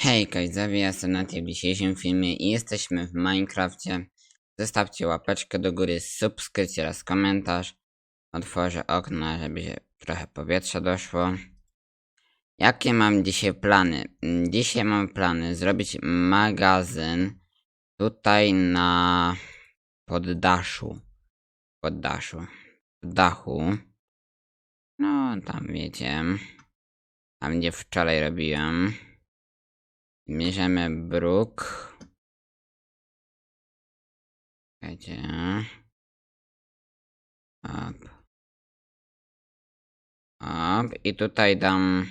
Hejka, widzowie, ja jestem w dzisiejszym filmie i jesteśmy w Minecrafcie. Zostawcie łapeczkę do góry, subskrypcję oraz komentarz. Otworzę okno, żeby się trochę powietrza doszło. Jakie mam dzisiaj plany? Dzisiaj mam plany zrobić magazyn tutaj na poddaszu. Poddaszu. W dachu. No, tam wiecie. Tam gdzie wczoraj robiłem. Bierzemy bruk. Czekajcie. Up. Up. I tutaj dam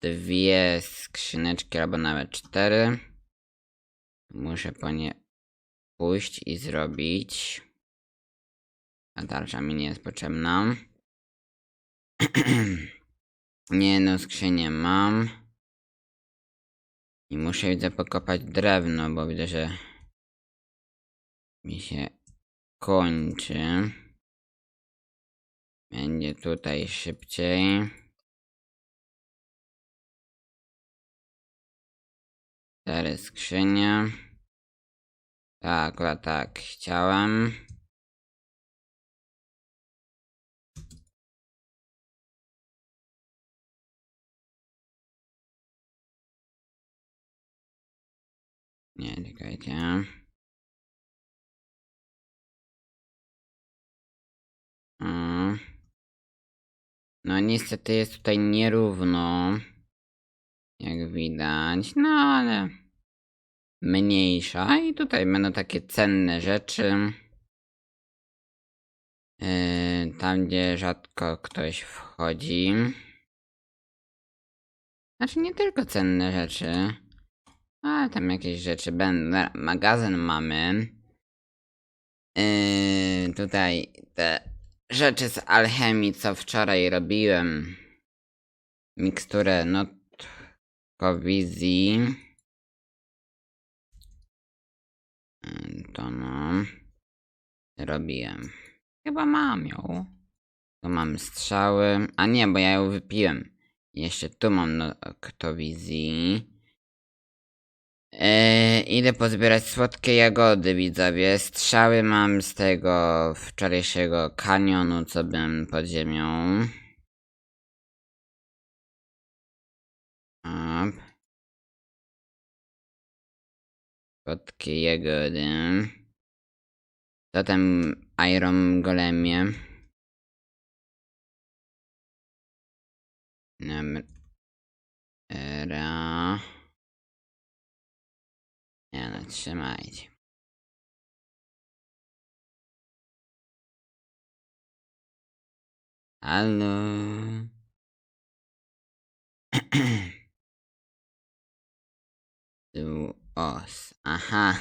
dwie skrzyneczki, albo nawet cztery. Muszę po nie pójść i zrobić. A tarcza mi nie jest potrzebna. nie no, skrzynię mam. I muszę widzę pokopać drewno, bo widzę, że mi się kończy. Będzie tutaj szybciej. Cztery skrzynie. Tak, akurat tak chciałem. Nie, czekajcie. No niestety jest tutaj nierówno. Jak widać. No ale mniejsza. I tutaj będą takie cenne rzeczy. Yy, tam gdzie rzadko ktoś wchodzi. Znaczy nie tylko cenne rzeczy. A tam jakieś rzeczy będą. Magazyn mamy. Yy, tutaj te rzeczy z alchemii, co wczoraj robiłem. Miksturę notkowizji. Yy, To no. Robiłem. Chyba mam ją. Tu mam strzały. A nie, bo ja ją wypiłem. Jeszcze tu mam noktowizji. Eee, idę pozbierać słodkie jagody, widzowie. Strzały mam z tego wczorajszego kanionu, co byłem pod ziemią. Op. Słodkie jagody. Zatem Iron Golemie. Dobra. Nie no, trzymajcie. Halo. Tu os. Aha.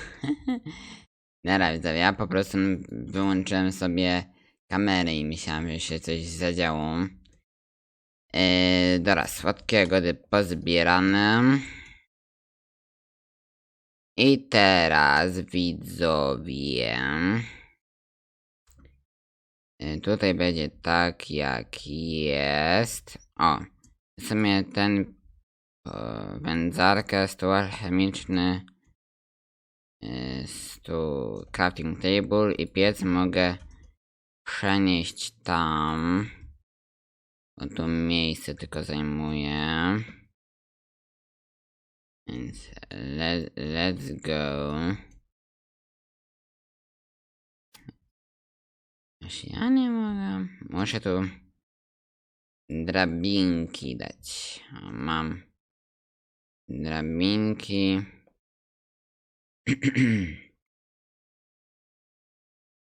Dobra, ja po prostu wyłączyłem sobie kamerę i myślałem, że się coś zadziało. Yy, dobra, słodkie gody pozbierane. I teraz widzowie. y, Tutaj będzie tak jak jest. O, w sumie ten o, wędzarka, stół alchemiczny, y, stół crafting table i piec mogę przenieść tam. Bo tu miejsce tylko zajmuje. Więc let, let's go. Ja nie mogę. Muszę tu drabinki dać. Mam drabinki.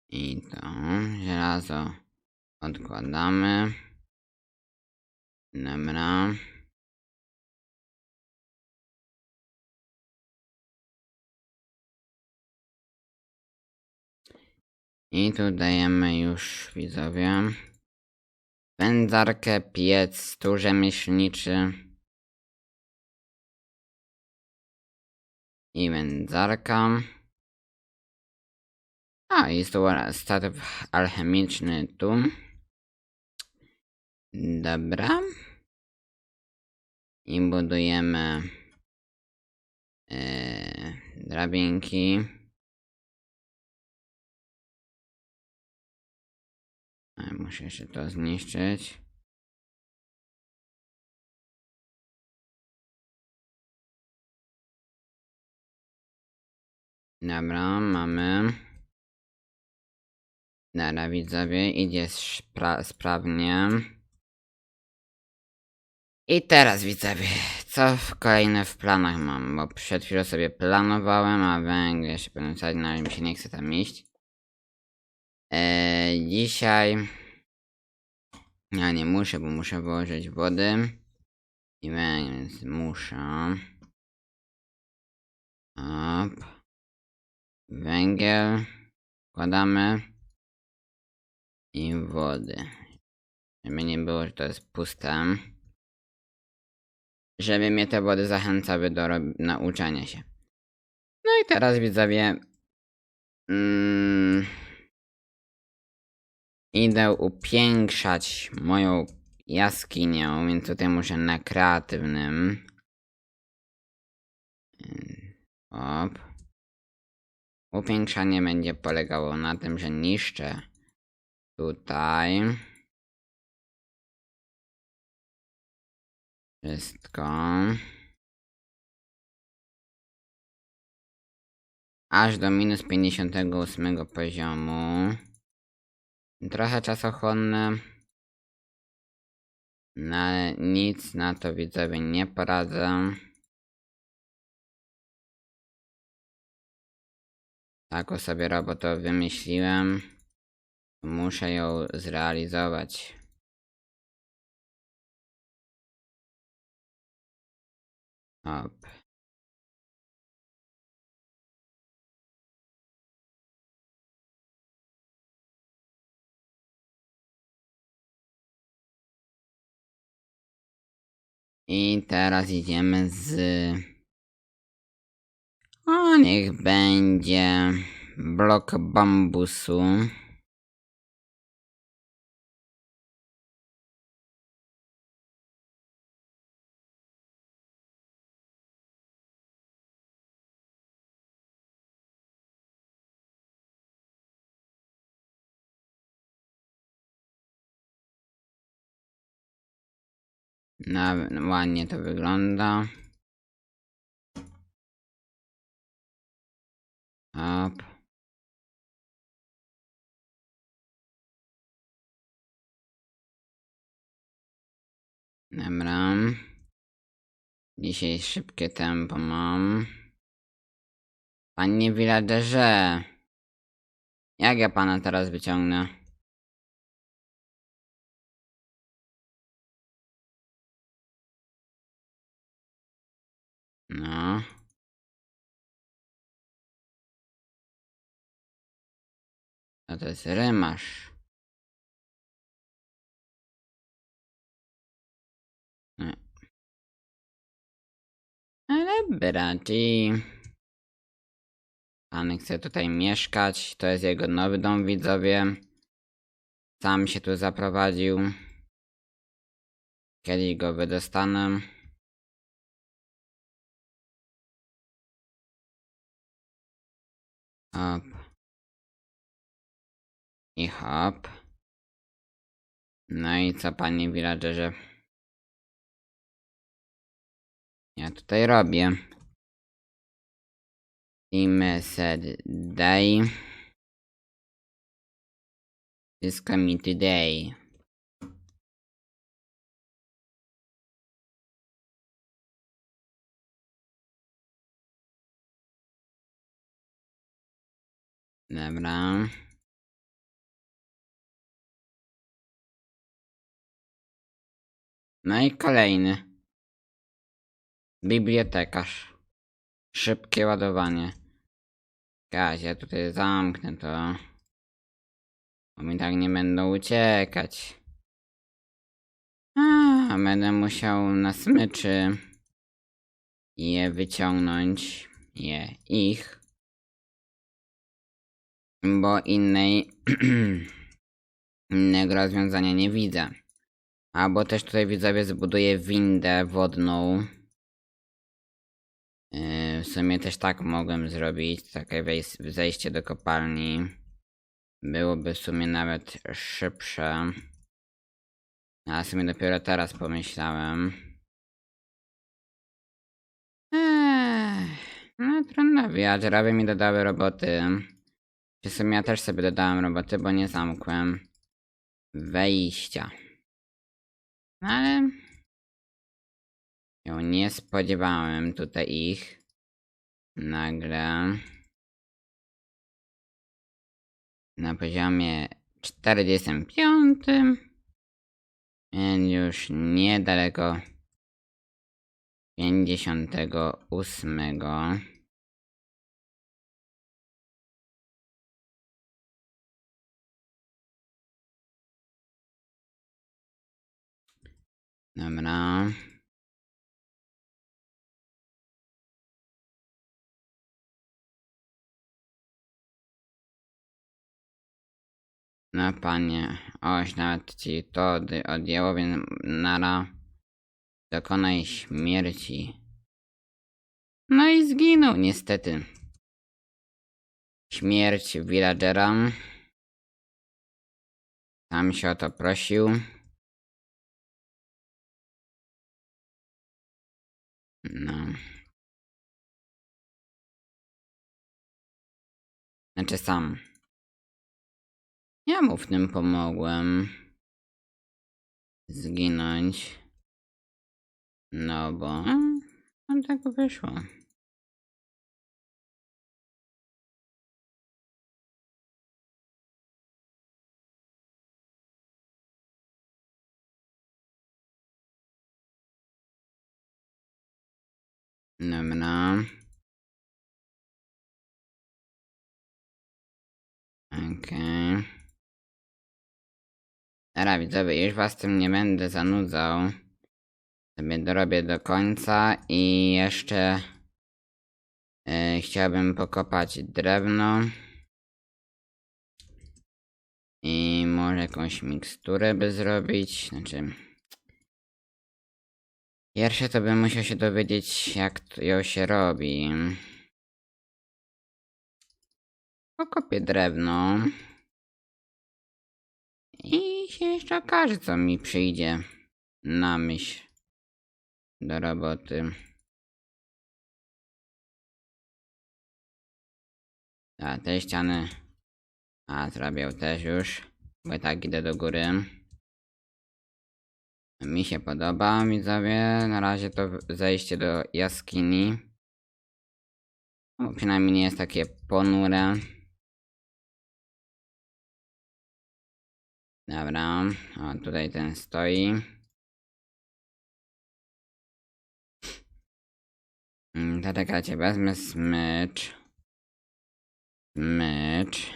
I to żelazo odkładamy. Dobra. I tu dajemy już widzowie. Wędzarkę, piec, stół rzemieślniczy. I wędzarka. A, jest tu statyw alchemiczny tu. Dobra. I budujemy yy, drabinki. Muszę jeszcze to zniszczyć. Dobra, mamy. Dobra, widzowie, idzie spra- sprawnie. I teraz widzowie, co w kolejne w planach mam, bo przed chwilą sobie planowałem, a węgiel jeszcze pewnie ale mi się nie chce tam iść. Eee, dzisiaj... Ja nie muszę, bo muszę włożyć wody. I więc muszę. Op. Węgiel. Wkładamy. I wody. Żeby nie było, że to jest puste. Żeby mnie te wody zachęcały do nauczania się. No i teraz widzowie. Mm, idę upiększać moją jaskinię, więc tutaj muszę na kreatywnym. Ym, Op. Upiększanie będzie polegało na tym, że niszczę tutaj wszystko. Aż do minus 58 poziomu. Trochę czasochłonne. No ale nic na to widzowie nie poradzę. Taką sobie robotę wymyśliłem. Muszę ją zrealizować. Op. I teraz idziemy z... O, niech będzie blok bambusu. No, ładnie to wygląda. Op. Dobra. Dzisiaj szybkie tempo mam. Panie villagerze. Jak ja pana teraz wyciągnę? No. A to jest rymarz. Nie. Ale dobra, czyli... Pan chce tutaj mieszkać, to jest jego nowy dom, widzowie. Sam się tu zaprowadził. Kiedyś go wydostanę. Hop. I hop. No i co panie villagerze? Ja tutaj robię. Team said day. Is coming today. Dobra. No i kolejny. Bibliotekarz. Szybkie ładowanie. Gaś, ja tutaj zamknę to. Bo mi tak nie będą uciekać. A, będę musiał na smyczy je wyciągnąć. Je, ich. Bo innej innego rozwiązania nie widzę. Albo też tutaj widzowie zbuduję windę wodną. Yy, w sumie też tak mogłem zrobić, takie zejście do kopalni. Byłoby w sumie nawet szybsze. A w sumie dopiero teraz pomyślałem. Ech, no trudno, villagerowie mi dodały roboty. Sumie ja też sobie dodałem roboty, bo nie zamkłem wejścia. No ale się nie spodziewałem tutaj ich. Nagle. Na poziomie 45. Więc już niedaleko 58. Dobra. No panie, oś nawet ci to od- odjęło, więc nara dokonaj śmierci. No i zginął niestety. Śmierć villagera. Sam się o to prosił. No. Znaczy sam. Ja mu w tym pomogłem. Zginąć. No bo... No tak wyszło. Dobra. Okej. Dobra widzowie, już was tym nie będę zanudzał. Sobie dorobię do końca i jeszcze e, chciałbym pokopać drewno. I może jakąś miksturę by zrobić. Znaczy. Pierwsze to bym musiał się dowiedzieć, jak to ją się robi. Pokopię drewno. I się jeszcze okaże, co mi przyjdzie na myśl do roboty. A te ściany. A zrobię też już. Bo tak idę do góry. Mi się podoba, widzowie. Na razie to zejście do jaskini. No, przynajmniej nie jest takie ponure. Dobra, o tutaj ten stoi. Mm, To czekajcie, wezmę smycz. Smycz.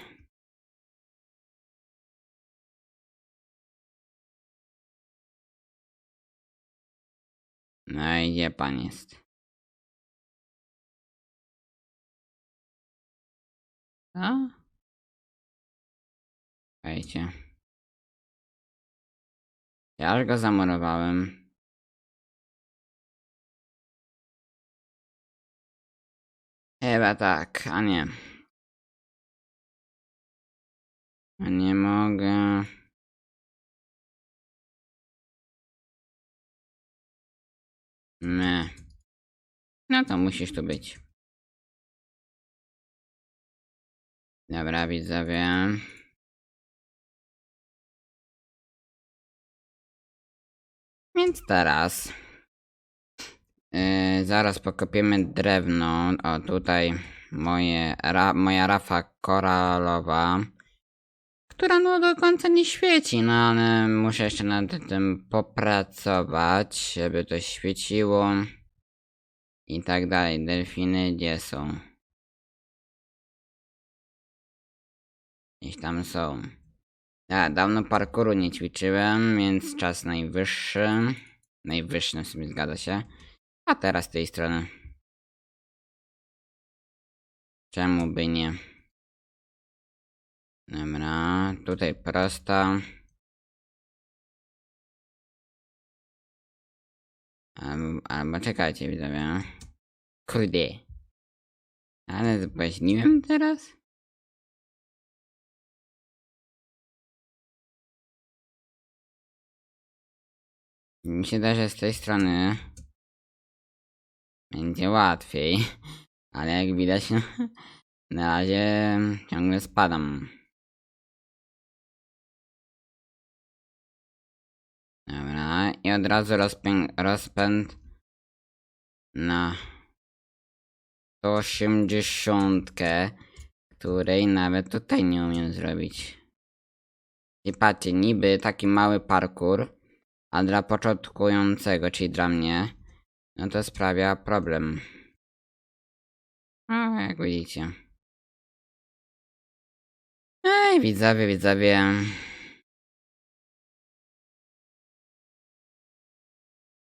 No i gdzie pan jest? Co? Czekajcie. Ja już go zamurowałem. Chyba tak, a nie. A nie mogę. Nie. No to musisz tu być. Dobra, widzowie. Więc teraz. Yy, zaraz pokopiemy drewno. O, tutaj moje, ra, moja rafa koralowa. Która no do końca nie świeci, no ale muszę jeszcze nad tym popracować, żeby to świeciło. I tak dalej. Delfiny gdzie są? Gdzieś tam są. Ja dawno parkouru nie ćwiczyłem, więc czas najwyższy. Najwyższy na sobie zgadza się. A teraz z tej strony. Czemu by nie? Dobra, tutaj prosta. Albo, albo czekajcie, widzowie. Kurde. Ale zbłaźniłem teraz? Mi się da, że z tej strony będzie łatwiej, ale jak widać, na razie ciągle spadam. Dobra, i od razu rozpę- rozpęd na 180, której nawet tutaj nie umiem zrobić. I patrzcie, niby taki mały parkour, a dla początkującego, czyli dla mnie, no to sprawia problem. No, jak widzicie. Ej, widzowie, widzowie.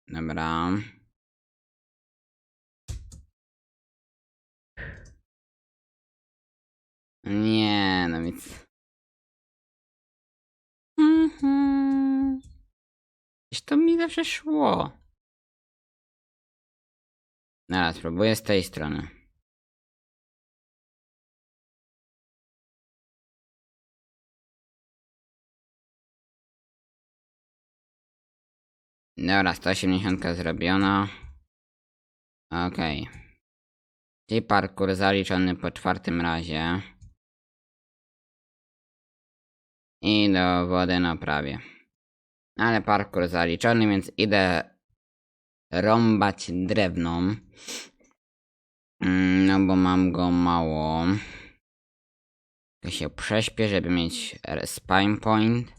Dobra. Nie, no więc. Mhm. Przecież to mi zawsze szło. Dobra, spróbuję z tej strony. Dobra, 180 zrobiono. Okej. Czyli parkour zaliczony po czwartym razie. I do wody na prawie. Ale parkour zaliczony, więc idę rąbać drewno. Mm, No bo mam go mało. Tylko się prześpię, żeby mieć spine point.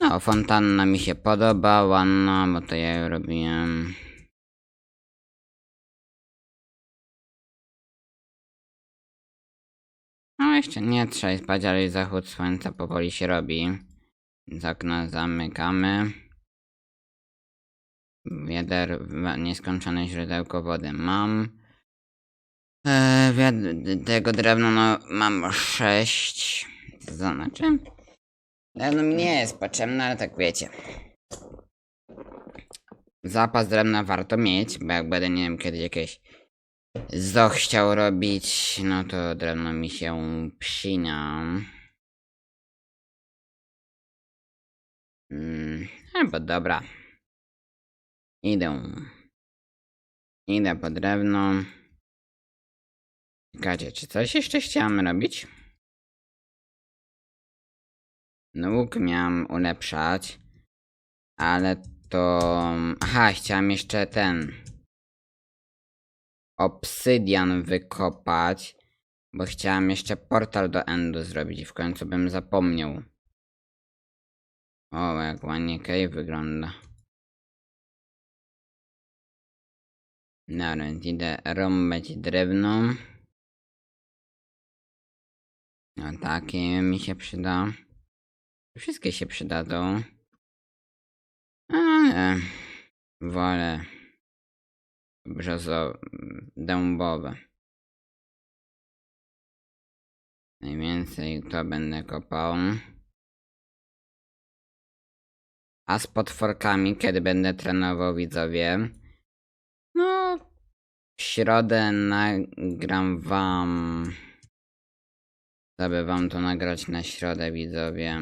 No, fontanna mi się podoba, ładna, bo to ja ją robiłem. No, jeszcze nie trzeba spać, ale zachód słońca powoli się robi. Okna zamykamy. Wiader, nieskończone źródełko wody mam. Eee, tego drewna no, mam sześć. To znaczy? Drewno mi nie jest potrzebne, ale tak wiecie. Zapas drewna warto mieć, bo jak będę, nie wiem, kiedyś jakieś zoo chciał robić, no to drewno mi się przyna. Mm, albo dobra. Idę. Idę po drewno. Czekajcie, czy coś jeszcze chciałem robić? Łuk miałem ulepszać, ale to... Aha, chciałem jeszcze ten... Obsydian wykopać, bo chciałem jeszcze portal do Endu zrobić i w końcu bym zapomniał. O, jak ładnie cave wygląda. Więc idę rąbać drewno. No takie mi się przyda. Wszystkie się przydadzą. Ale wolę brzozo dębowe. Najwięcej to będę kopał. A z potworkami, kiedy będę trenował widzowie? No, w środę nagram wam. Żeby wam to nagrać na środę, widzowie.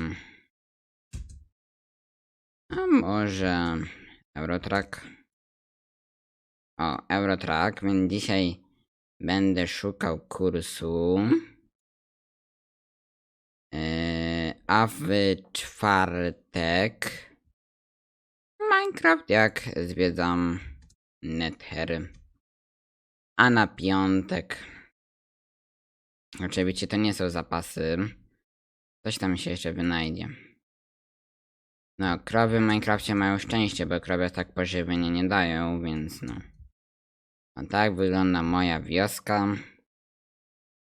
A może Eurotrack? O, Eurotrack, więc dzisiaj będę szukał kursu. Yy, a w czwartek Minecraft, jak zwiedzam Nether. A na piątek Oczywiście to nie są zapasy. Coś tam się jeszcze wynajdzie. No, krowy w Minecrafcie mają szczęście, bo krowy tak pożywienia nie dają, więc no. A tak wygląda moja wioska.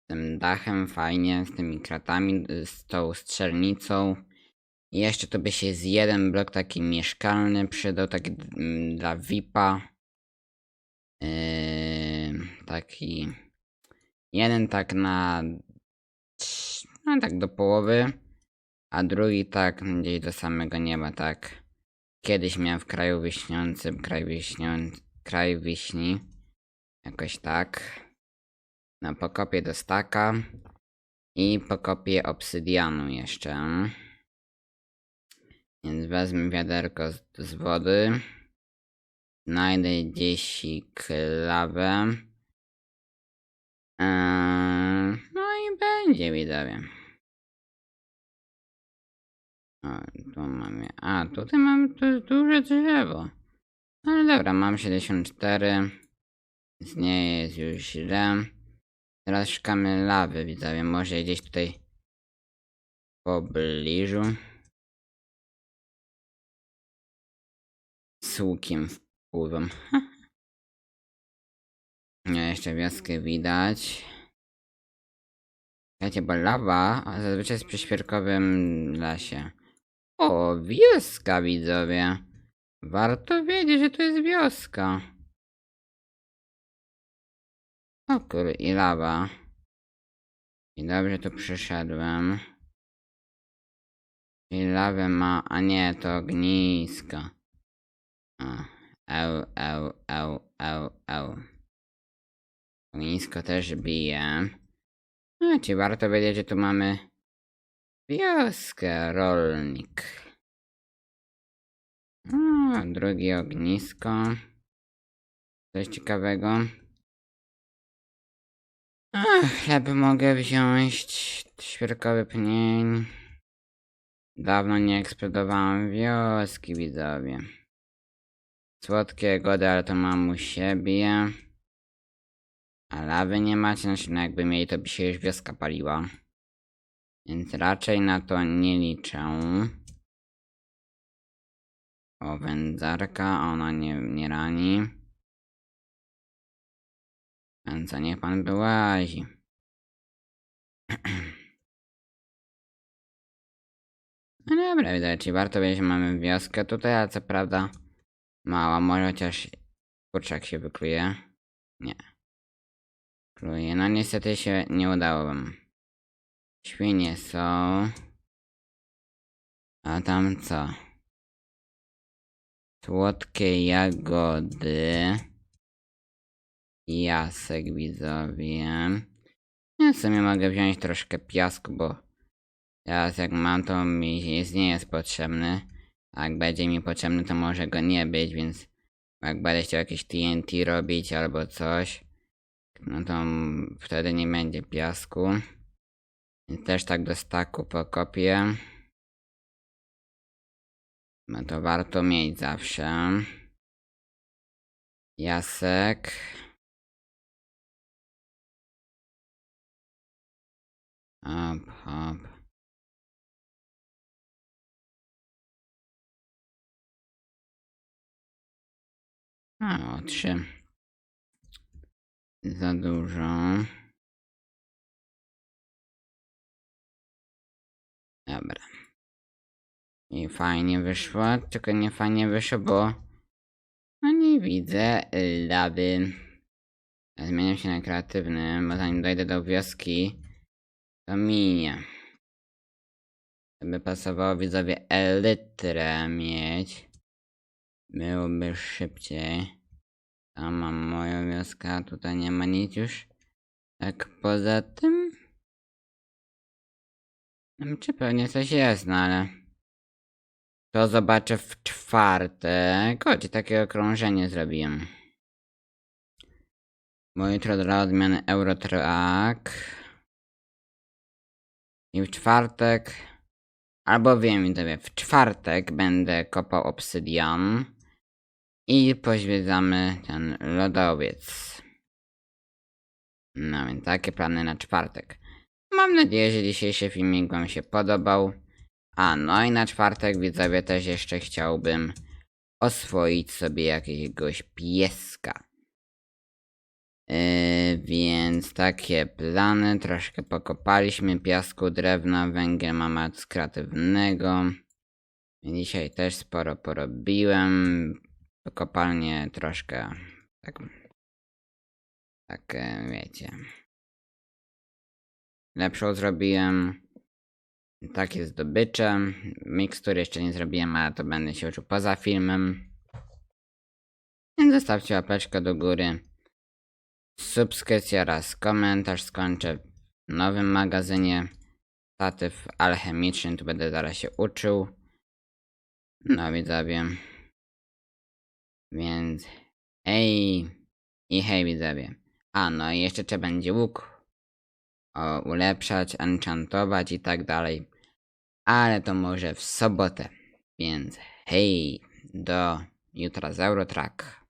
Z tym dachem fajnie, z tymi kratami, z tą strzelnicą. I jeszcze tu by się z jeden blok taki mieszkalny przydał, taki mm, dla VIP-a. Yy, taki Jeden tak na. No tak do połowy, a drugi tak gdzieś do samego nieba, tak. kiedyś miałem w kraju wiśniącym, kraj wiśniący, kraj wiśni. Jakoś tak. No, pokopię do staka. I pokopię obsydianu jeszcze. Więc wezmę wiaderko z, z wody. Znajdę gdzieś klawę. Eee, no i będzie widzowie. O, tu mamy. A, tutaj mam to jest duże drzewo. No Ale dobra, mam 74. Więc nie jest już źle. Teraz szukamy lawy, widzowie. Może gdzieś tutaj w pobliżu. Z łukiem. No, jeszcze wioskę widać. Słuchajcie, bo lawa zazwyczaj jest przy świerkowym lasie. O, wioska, widzowie. Warto wiedzieć, że to jest wioska. O kur... i lawa. I dobrze tu przyszedłem. I lawę ma... a nie, to ognisko. O, eł, eł, eł, eł, eł. Ognisko też bije. No, ci warto wiedzieć, że tu mamy wioskę, rolnik. O, drugie ognisko. Coś ciekawego. Ach, chleb mogę wziąć. Świerkowy pnień. Dawno nie eksplodowałem wioski, widzowie. Słodkie gody, ale to mam u siebie. A lawy nie macie, znaczy no jakby mieli, to by się już wioska paliła. Więc raczej na to nie liczę. O, wędzarka, ona nie, nie rani. Więc niech pan wyłazi. No dobra, widać, warto wiedzieć, mamy wioskę tutaj, ale co prawda mała, może chociaż kurczak się wykluje. Nie. Kluje, no niestety się nie udało wam. Świnie są. A tam co? Słodkie jagody. Jasek widzowie. Ja sobie mogę wziąć troszkę piasku, bo teraz jak mam to mi jest, nie jest potrzebny. A jak będzie mi potrzebny to może go nie być, więc jak będę chciał jakieś TNT robić albo coś, no to wtedy nie będzie piasku. Więc też tak do staku pokopię. No to warto mieć zawsze. Jasek. Hop, hop. A, o, trzy. Za dużo. Dobra. I fajnie wyszło, tylko nie fajnie wyszło, bo no nie widzę lawy. Zmieniam się na kreatywny, bo zanim dojdę do wioski, to minie. By pasowało widzowie elytrę mieć. Byłoby szybciej. Tam mam moją wioskę, tutaj nie ma nic już. Tak poza tym... Wiem, Czy pewnie coś jest, no ale... To zobaczę w czwartek. Chodź, takie okrążenie zrobiłem. Bo jutro dla odmiany Eurotrack. I w czwartek... Albo wiem, widzowie, w czwartek będę kopał obsydian. I pozwiedzamy ten lodowiec. No więc takie plany na czwartek. Mam nadzieję, że dzisiejszy filmik wam się podobał. A no i na czwartek widzowie też jeszcze chciałbym oswoić sobie jakiegoś pieska. Yy, więc takie plany, troszkę pokopaliśmy piasku, drewna, węgiel mamy z kreatywnego. Dzisiaj też sporo porobiłem. Kopalnię troszkę tak, tak wiecie. Lepszą zrobiłem. takie zdobycze. Mikstury jeszcze nie zrobiłem, ale to będę się uczył poza filmem. Więc zostawcie łapeczkę do góry. Subskrypcję oraz komentarz. Skończę w nowym magazynie. Statyw alchemiczny, tu będę zaraz się uczył. No widzowie. Więc hej i hej widzowie. A no i jeszcze trzeba będzie łuk o, ulepszać, enchantować i tak dalej. Ale to może w sobotę. Więc hej, do jutra z Eurotrack.